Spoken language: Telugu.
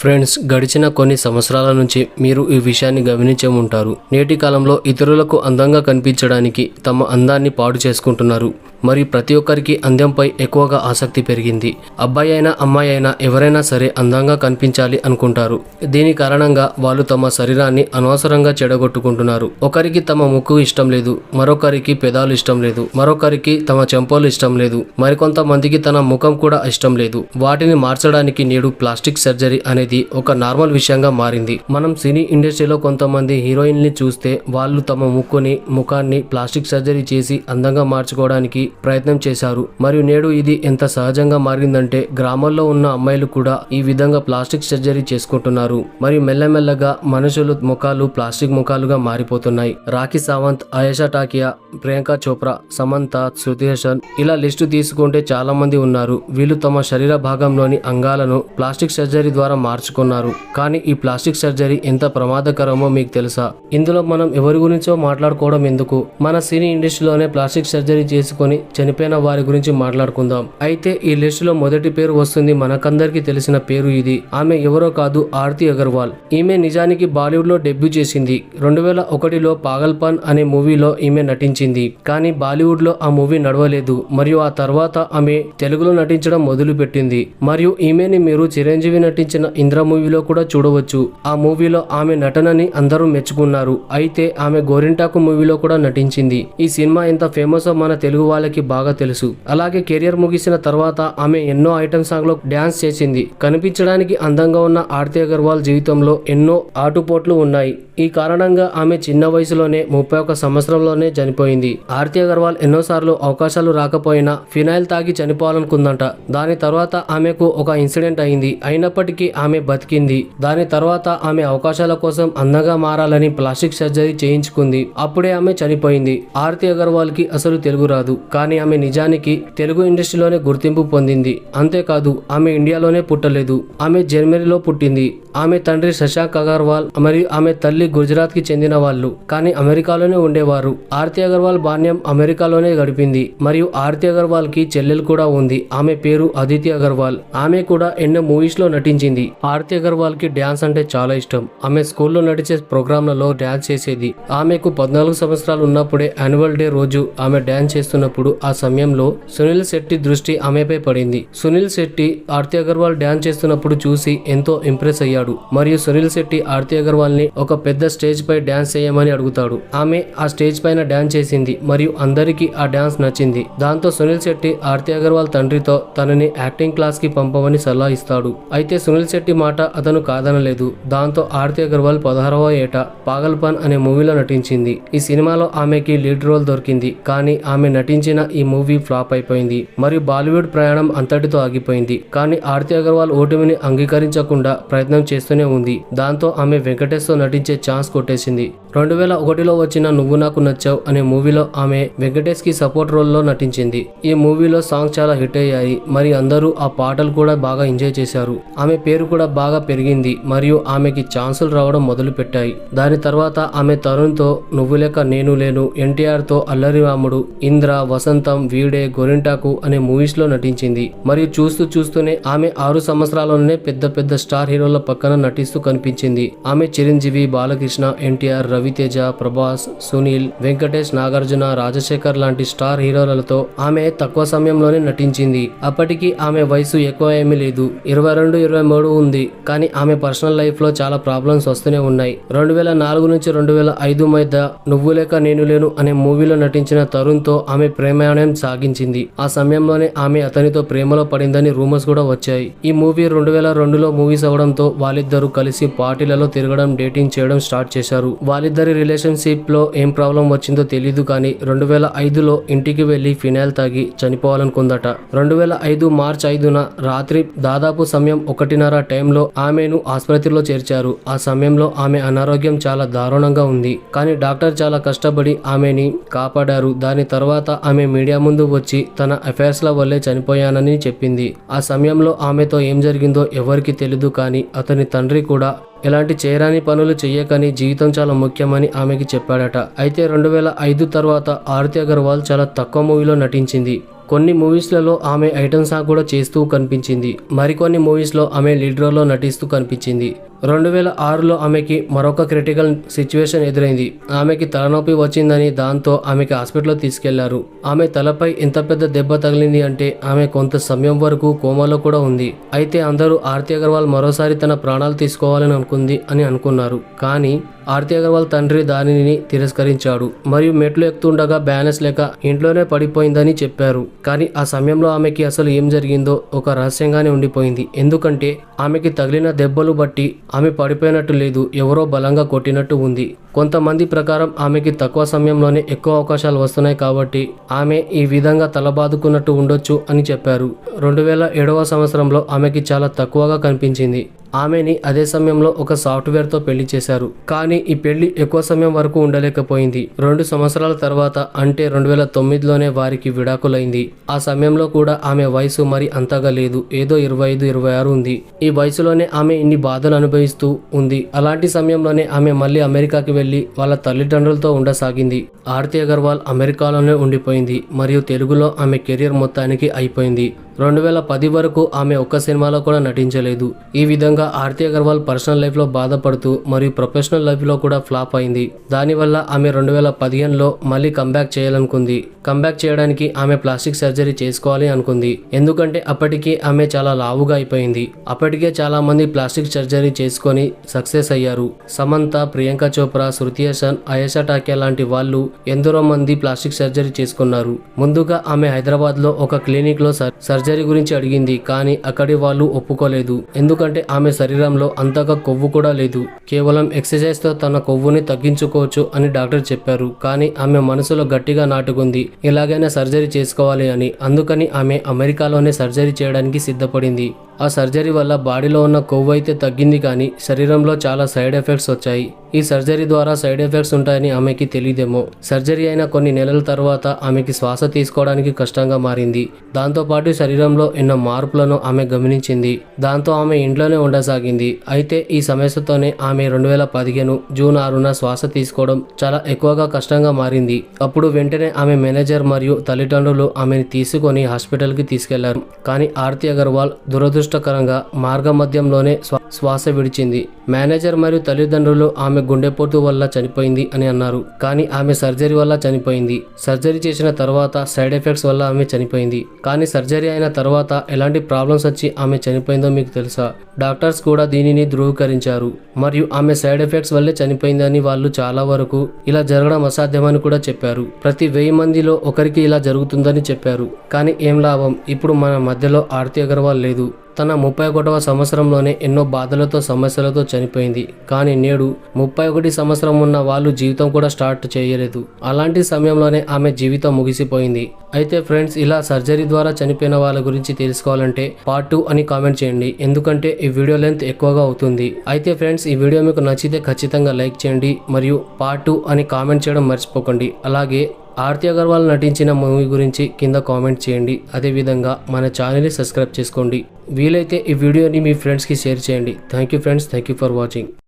ఫ్రెండ్స్ గడిచిన కొన్ని సంవత్సరాల నుంచి మీరు ఈ విషయాన్ని గమనించే ఉంటారు. నేటి కాలంలో ఇతరులకు అందంగా కనిపించడానికి తమ అందాన్ని పాడు చేసుకుంటున్నారు. మరి ప్రతి ఒక్కరికి అందంపై ఎక్కువగా ఆసక్తి పెరిగింది. అబ్బాయి అయినా అమ్మాయి అయినా ఎవరైనా సరే అందంగా కనిపించాలి అనుకుంటారు. దీని కారణంగా వాళ్ళు తమ శరీరాన్ని అనవసరంగా చెడగొట్టుకుంటున్నారు. ఒకరికి తమ ముక్కు ఇష్టం లేదు మరొకరికి పెదాలు ఇష్టం లేదు మరొకరికి తమ చెంపలు ఇష్టం లేదు మరికొంతమందికి తన ముఖం కూడా ఇష్టం లేదు. వాటిని మార్చడానికి నేడు ప్లాస్టిక్ సర్జరీ అనేది ఒక నార్మల్ విషయంగా మారింది. మనం సినీ ఇండస్ట్రీలో కొంతమంది హీరోయిన్ని చూస్తే వాళ్ళు తమ ముక్కుని ముఖాన్ని ప్లాస్టిక్ సర్జరీ చేసి అందంగా మార్చుకోవడానికి ప్రయత్నం చేశారు. మరియు నేడు ఇది ఎంత సహజంగా మారిందంటే గ్రామాల్లో ఉన్న అమ్మాయిలు కూడా ఈ విధంగా ప్లాస్టిక్ సర్జరీ చేసుకుంటున్నారు. మరియు మెల్లమెల్లగా మనుషులు ముఖాలు ప్లాస్టిక్ ముఖాలుగా మారిపోతున్నాయి. రాఖీ సావంత్ అయేషా టాకియా ప్రియాంక చోప్రా సమంత శృతి హసన్ ఇలా లిస్టు తీసుకుంటే చాలా మంది ఉన్నారు. వీళ్ళు తమ శరీర భాగంలోని అంగాలను ప్లాస్టిక్ సర్జరీ ద్వారా మార్చుకున్నారు. కానీ ఈ ప్లాస్టిక్ సర్జరీ ఎంత ప్రమాదకరమో మీకు తెలుసా? ఇందులో మనం ఎవరి గురించో మాట్లాడుకోవడం ఎందుకు? మన సినీ ఇండస్ట్రీలోనే ప్లాస్టిక్ సర్జరీ చేసుకొని చనిపోయిన వారి గురించి మాట్లాడుకుందాం. అయితే ఈ లిస్టులో మొదటి పేరు వస్తుంది మనకందరికీ తెలిసిన పేరు ఇది. ఆమె ఎవరో కాదు ఆర్తి అగర్వాల్. ఈమె నిజానికి బాలీవుడ్లో డెబ్యూ చేసింది. రెండు వేల ఒకటిలో పాగల్పాన్ అనే మూవీలో ఈమె నటించింది. కానీ బాలీవుడ్లో ఆ మూవీ నడవలేదు. మరియు ఆ తర్వాత ఆమె తెలుగులో నటించడం మొదలుపెట్టింది. మరియు ఈమెని మీరు చిరంజీవి నటించిన ఇంద్ర మూవీలో కూడా చూడవచ్చు. ఆ మూవీలో ఆమె నటనని అందరూ మెచ్చుకున్నారు. అయితే ఆమె గోరింటాకు మూవీలో కూడా నటించింది. ఈ సినిమా ఎంత ఫేమస్ మన తెలుగు వాళ్ళకి బాగా తెలుసు. అలాగే కెరియర్ ముగిసిన తర్వాత ఆమె ఎన్నో ఐటమ్ సాంగ్లో డ్యాన్స్ చేసింది. కనిపించడానికి అందంగా ఉన్న ఆర్తి అగర్వాల్ జీవితంలో ఎన్నో ఆటుపోట్లు ఉన్నాయి. ఈ కారణంగా ఆమె చిన్న వయసులోనే ముప్పై ఒక్క సంవత్సరంలోనే చనిపోయింది. ఆర్తి అగర్వాల్ ఎన్నోసార్లు అవకాశాలు రాకపోయినా ఫినాయిల్ తాగి చనిపోవాలనుకుందంట. దాని తర్వాత ఆమెకు ఒక ఇన్సిడెంట్ అయింది. అయినప్పటికీ ఆమె బతికింది. దాని తర్వాత ఆమె అవకాశాల కోసం అందంగా మారాలని ప్లాస్టిక్ సర్జరీ చేయించుకుంది. అప్పుడే ఆమె చనిపోయింది. ఆర్తి అగర్వాల్కి అసలు తెలుగు రాదు. కానీ ఆమె నిజానికి తెలుగు ఇండస్ట్రీలోనే గుర్తింపు పొందింది. అంతేకాదు ఆమె ఇండియాలోనే పుట్టలేదు. ఆమె జర్మనీలో పుట్టింది. ఆమె తండ్రి శశాంక్ అగర్వాల్ మరియు ఆమె తల్లి గుజరాత్కి చెందిన వాళ్ళు కానీ అమెరికాలోనే ఉండేవారు. ఆర్తి అగర్వాల్ బాల్యం అమెరికాలోనే గడిపింది. మరియు ఆర్తి అగర్వాల్కి చెల్లెలు కూడా ఉంది. ఆమె పేరు అదితి అగర్వాల్. ఆమె కూడా ఎన్నో మూవీస్లో నటించింది. ఆర్తి అగర్వాల్కి డ్యాన్స్ అంటే చాలా ఇష్టం. ఆమె స్కూల్లో నడిచే ప్రోగ్రాంలలో డ్యాన్స్ చేసేది. ఆమెకు పద్నాలుగు సంవత్సరాలు ఉన్నప్పుడే యాన్యువల్ డే రోజు ఆమె డ్యాన్స్ చేస్తున్నప్పుడు ఆ సమయంలో సునీల్ శెట్టి దృష్టి ఆమెపై పడింది. సునీల్ శెట్టి ఆర్తి అగర్వాల్ డ్యాన్స్ చేస్తున్నప్పుడు చూసి ఎంతో ఇంప్రెస్ అయ్యాడు. మరియు సునీల్ శెట్టి ఆర్తి అగర్వాల్ని ఒక పెద్ద స్టేజ్ పై డ్యాన్స్ చేయమని అడుగుతాడు. ఆమె ఆ స్టేజ్ పైన డ్యాన్స్ చేసింది మరియు అందరికీ ఆ డ్యాన్స్ నచ్చింది. దాంతో సునీల్ శెట్టి ఆర్తి అగర్వాల్ తండ్రితో తనని యాక్టింగ్ క్లాస్కి పంపమని సలహా ఇస్తాడు. అయితే సునీల్ శెట్టి మాట అతను కాదనలేదు. దాంతో ఆర్తి అగర్వాల్ పదహారవ ఏట పాగల్పాన్ అనే మూవీలో నటించింది. ఈ సినిమాలో ఆమెకి లీడ్ రోల్ దొరికింది. కానీ ఆమె నటించిన ఈ మూవీ ఫ్లాప్ అయిపోయింది. మరియు బాలీవుడ్ ప్రయాణం అంతటితో ఆగిపోయింది. కానీ ఆర్తి అగర్వాల్ ఓటమిని అంగీకరించకుండా ప్రయత్నం చేస్తూనే ఉంది. దాంతో ఆమె వెంకటేష్తో నటించే ఛాన్స్ కొట్టేసింది. రెండు వేల ఒకటిలో వచ్చిన నువ్వు నాకు నచ్చావు అనే మూవీలో ఆమె వెంకటేష్కి సపోర్ట్ రోల్లో నటించింది. ఈ మూవీలో సాంగ్ చాలా హిట్ అయ్యాయి. మరి అందరూ ఆ పాటలు కూడా బాగా ఎంజాయ్ చేశారు. ఆమె పేరు కూడా బాగా పెరిగింది. మరియు ఆమెకి ఛాన్సులు రావడం మొదలు పెట్టాయి దాని తర్వాత ఆమె తరుణ్తో నువ్వు లేక నేను లేను ఎన్టీఆర్తో అల్లరి రాముడు ఇంద్ర వసంతం వీడే గోరింటాకు అనే మూవీస్లో నటించింది. మరియు చూస్తూ చూస్తూనే ఆమె ఆరు సంవత్సరాల్లోనే పెద్ద పెద్ద స్టార్ హీరోల పక్కన నటిస్తూ కనిపించింది. ఆమె చిరంజీవి బాలకృష్ణ ఎన్టీఆర్ రవితేజ ప్రభాస్ సునీల్ వెంకటేష్ నాగార్జున రాజశేఖర్ లాంటి స్టార్ హీరోలతో ఆమె తక్కువ సమయంలోనే నటించింది. అప్పటికి ఆమె వయసు ఎక్కువ ఏమీ లేదు. ఇరవై రెండు ఇరవై మూడు ఉంది. కానీ ఆమె పర్సనల్ లైఫ్లో చాలా ప్రాబ్లమ్స్ వస్తూనే ఉన్నాయి. రెండు వేల నాలుగు నుంచి రెండు వేల ఐదు మధ్య నువ్వు లేక నేను లేను అనే మూవీలో నటించిన తరుణ్తో ఆమె ప్రేమాయణం సాగించింది. ఆ సమయంలోనే ఆమె అతనితో ప్రేమలో పడిందని రూమర్స్ కూడా వచ్చాయి. ఈ మూవీ రెండు వేల రెండులో మూవీస్ అవడంతో వాళ్ళిద్దరూ కలిసి పార్టీలలో తిరగడం డేటింగ్ చేయడం స్టార్ట్ చేశారు. వాళ్ళిద్దరి వాళ్ళిద్దరి రిలేషన్షిప్లో ఏం ప్రాబ్లం వచ్చిందో తెలియదు కానీ రెండు వేల ఐదులో ఇంటికి వెళ్ళి ఫినాయిల్ తాగి చనిపోవాలనుకుందట. రెండు వేల ఐదు మార్చ్ ఐదున రాత్రి దాదాపు సమయం ఒకటిన్నర టైంలో ఆమెను ఆసుపత్రిలో చేర్చారు. ఆ సమయంలో ఆమె అనారోగ్యం చాలా దారుణంగా ఉంది. కానీ డాక్టర్ చాలా కష్టపడి ఆమెని కాపాడారు. దాని తర్వాత ఆమె మీడియా ముందు వచ్చి తన అఫైర్స్ల వల్లే చనిపోయానని చెప్పింది. ఆ సమయంలో ఆమెతో ఏం జరిగిందో ఎవరికి తెలియదు కానీ అతని తండ్రి కూడా ఎలాంటి చేయరాని పనులు చెయ్యకని జీవితం చాలా ముఖ్యమని ఆమెకి చెప్పాడట. అయితే రెండు వేల ఐదు తర్వాత ఆరతి అగర్వాల్ చాలా తక్కువ మూవీలో నటించింది. కొన్ని మూవీస్లలో ఆమె ఐటమ్ సాంగ్ కూడా చేస్తూ కనిపించింది. మరికొన్ని మూవీస్లో ఆమె లీడ్ రోల్లో నటిస్తూ కనిపించింది. రెండు వేల ఆరులో ఆమెకి మరొక క్రిటికల్ సిచ్యువేషన్ ఎదురైంది. ఆమెకి తలనొప్పి వచ్చిందని దాంతో ఆమెకి హాస్పిటల్లో తీసుకెళ్ళారు. ఆమె తలపై ఎంత పెద్ద దెబ్బ తగిలింది అంటే ఆమె కొంత సమయం వరకు కోమాలో కూడా ఉంది. అయితే అందరూ ఆర్తి అగర్వాల్ మరోసారి తన ప్రాణాలు తీసుకోవాలని అనుకుంది అని అనుకున్నారు. కానీ ఆర్తి అగర్వాల్ తండ్రి దానిని తిరస్కరించాడు. మరియు మెట్లు ఎక్కుతుండగా బ్యాలెన్స్ లేక ఇంట్లోనే పడిపోయిందని చెప్పారు. కానీ ఆ సమయంలో ఆమెకి అసలు ఏం జరిగిందో ఒక రహస్యంగానే ఉండిపోయింది. ఎందుకంటే ఆమెకి తగిలిన దెబ్బలు బట్టి ఆమె పడిపోయినట్టు లేదు ఎవరో బలంగా కొట్టినట్టు ఉంది. కొంతమంది ప్రకారం ఆమెకి తక్కువ సమయంలోనే ఎక్కువ అవకాశాలు వస్తున్నాయి కాబట్టి ఆమె ఈ విధంగా తలబాదుకున్నట్టు ఉండొచ్చు అని చెప్పారు. రెండు వేల ఏడవ సంవత్సరంలో ఆమెకి చాలా తక్కువగా కనిపించింది. ఆమెని అదే సమయంలో ఒక సాఫ్ట్వేర్తో పెళ్ళి చేశారు. కానీ ఈ పెళ్ళి ఎక్కువ సమయం వరకు ఉండలేకపోయింది. రెండు సంవత్సరాల తర్వాత అంటే రెండు వేల తొమ్మిదిలోనే వారికి విడాకులైంది. ఆ సమయంలో కూడా ఆమె వయసు మరి అంతగా లేదు. ఏదో ఇరవై ఐదు ఇరవై ఆరు ఉంది. ఈ వయసులోనే ఆమె ఇన్ని బాధలు అనుభవిస్తూ ఉంది. అలాంటి సమయంలోనే ఆమె మళ్ళీ అమెరికాకి వెళ్ళి వాళ్ళ తల్లిదండ్రులతో ఉండసాగింది. ఆర్తి అగర్వాల్ అమెరికాలోనే ఉండిపోయింది. మరియు తెలుగులో ఆమె కెరియర్ మొత్తానికి అయిపోయింది. రెండు వేల పది వరకు ఆమె ఒక్క సినిమాలో కూడా నటించలేదు. ఈ విధంగా ఆర్తి అగర్వాల్ పర్సనల్ లైఫ్లో బాధపడుతూ మరియు ప్రొఫెషనల్ లైఫ్లో కూడా ఫ్లాప్ అయింది. దానివల్ల ఆమె రెండు వేల పదిహేనులో మళ్ళీ కంబ్యాక్ చేయాలనుకుంది. కంబ్యాక్ చేయడానికి ఆమె ప్లాస్టిక్ సర్జరీ చేసుకోవాలి అనుకుంది. ఎందుకంటే అప్పటికి ఆమె చాలా లావుగా అయిపోయింది. అప్పటికే చాలా మంది ప్లాస్టిక్ సర్జరీ చేసుకొని సక్సెస్ అయ్యారు. సమంత ప్రియాంక చోప్రా శృతి హాసన్ అయేషా టాకే లాంటి వాళ్ళు ఎందరో మంది ప్లాస్టిక్ సర్జరీ చేసుకున్నారు. ముందుగా ఆమె హైదరాబాద్లో ఒక క్లినిక్లో సర్- సర్జరీ గురించి అడిగింది కానీ అక్కడి వాళ్ళు ఒప్పుకోలేదు. ఎందుకంటే ఆమె శరీరంలో అంతగా కొవ్వు కూడా లేదు. కేవలం ఎక్సర్సైజ్తో తన కొవ్వుని తగ్గించుకోవచ్చు అని డాక్టర్ చెప్పారు కానీ ఆమె మనసులో గట్టిగా నాటుకుంది. ఎలాగైనా సర్జరీ చేసుకోవాలి అని అందుకని ఆమె అమెరికాలోనే సర్జరీ చేయడానికి సిద్ధపడింది. ఆ సర్జరీ వల్ల బాడీలో ఉన్న కొవ్వు అయితే తగ్గింది కానీ శరీరంలో చాలా సైడ్ ఎఫెక్ట్స్ వచ్చాయి. ఈ సర్జరీ ద్వారా సైడ్ ఎఫెక్ట్స్ ఉంటాయని ఆమెకి తెలియదేమో. సర్జరీ అయిన కొన్ని నెలల తర్వాత ఆమెకి శ్వాస తీసుకోవడానికి కష్టంగా మారింది. దాంతోపాటు శరీరంలో ఎన్నో మార్పులను ఆమె గమనించింది. దాంతో ఆమె ఇంట్లోనే ఉండసాగింది. అయితే ఈ సమస్యతోనే ఆమె రెండు వేల పదిహేను జూన్ ఆరున శ్వాస తీసుకోవడం చాలా ఎక్కువగా కష్టంగా మారింది. అప్పుడు వెంటనే ఆమె మేనేజర్ మరియు తల్లిదండ్రులు ఆమెను తీసుకొని హాస్పిటల్కి తీసుకెళ్ళారు. కానీ ఆర్తి అగర్వాల్ దురదృష్ట దురదృష్టకరంగా మార్గమధ్యంలోనే శ్వా- శ్వాస విడిచింది. మేనేజర్ మరియు తల్లిదండ్రులు ఆమె గుండెపోటు వల్ల చనిపోయింది అని అన్నారు. కానీ ఆమె సర్జరీ వల్ల చనిపోయింది. సర్జరీ చేసిన తర్వాత సైడ్ ఎఫెక్ట్స్ వల్ల ఆమె చనిపోయింది. కానీ సర్జరీ అయిన తర్వాత ఎలాంటి ప్రాబ్లమ్స్ వచ్చి ఆమె చనిపోయిందో మీకు తెలుసా? డాక్టర్స్ కూడా దీనిని ధృవీకరించారు. మరియు ఆమె సైడ్ ఎఫెక్ట్స్ వల్లే చనిపోయిందని వాళ్ళు చాలా వరకు ఇలా జరగడం అసాధ్యమని కూడా చెప్పారు. ప్రతి వెయ్యి మందిలో ఒకరికి ఇలా జరుగుతుందని చెప్పారు. కానీ ఏం లాభం? ఇప్పుడు మన మధ్యలో ఆర్తి అగర్వాల్ లేదు. తన ముప్పై ఒకటవ సంవత్సరంలోనే ఎన్నో బాధలతో సమస్యలతో చనిపోయింది. కానీ నేడు ముప్పై ఒకటి సంవత్సరం ఉన్న వాళ్ళు జీవితం కూడా స్టార్ట్ చేయలేదు. అలాంటి సమయంలోనే ఆమె జీవితం ముగిసిపోయింది. అయితే ఫ్రెండ్స్ ఇలా సర్జరీ ద్వారా చనిపోయిన వాళ్ళ గురించి తెలుసుకోవాలంటే పార్ట్ టూ అని కామెంట్ చేయండి. ఎందుకంటే ఈ వీడియో లెంత్ ఎక్కువగా అవుతుంది. అయితే ఫ్రెండ్స్ ఈ వీడియో మీకు నచ్చితే ఖచ్చితంగా లైక్ చేయండి. మరియు పార్ట్ టూ అని కామెంట్ చేయడం మర్చిపోకండి. అలాగే ఆర్తి అగర్వాల్ నటించిన మూవీ గురించి కింద కామెంట్ చేయండి. అదేవిధంగా మన ఛానల్ని సబ్స్క్రైబ్ చేసుకోండి. వీలైతే ఈ వీడియోని మీ ఫ్రెండ్స్కి షేర్ చేయండి. Thank you friends. Thank you for watching.